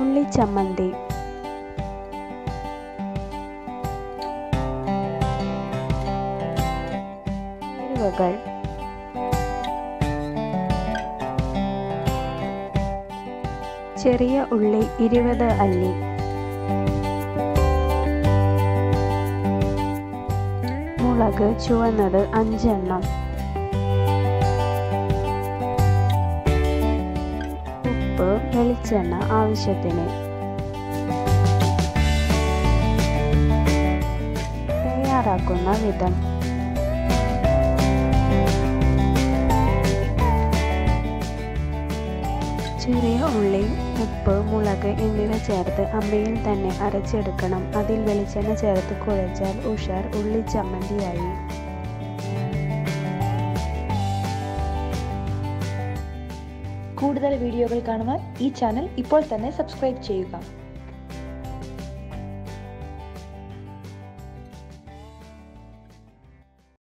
ഉള്ളി ചമ്മന്തി ചെറിയ ഉള്ളി ഇരുപത് അല്ലി. മുളക് ചുവന്നത് അഞ്ചെണ്ണം. ഉപ്പ് വെളിച്ചെണ്ണ ആവശ്യത്തിന്. തയ്യാറാക്കുന്ന വിധം. ചെറിയ ഉള്ളി ഉപ്പ് മുളക് എന്നിവ ചേർത്ത് അമ്മയിൽ തന്നെ അരച്ചെടുക്കണം. അതിൽ വെളിച്ചെണ്ണ ചേർത്ത് കുഴച്ചാൽ ഉഷാർ ഉള്ളി ചമ്മന്തിയായി കൂടുതൽ വീഡിയോകൾ കാണുവാൻ ഈ ചാനൽ ഇപ്പോൾ തന്നെ സബ്സ്ക്രൈബ് ചെയ്യുക.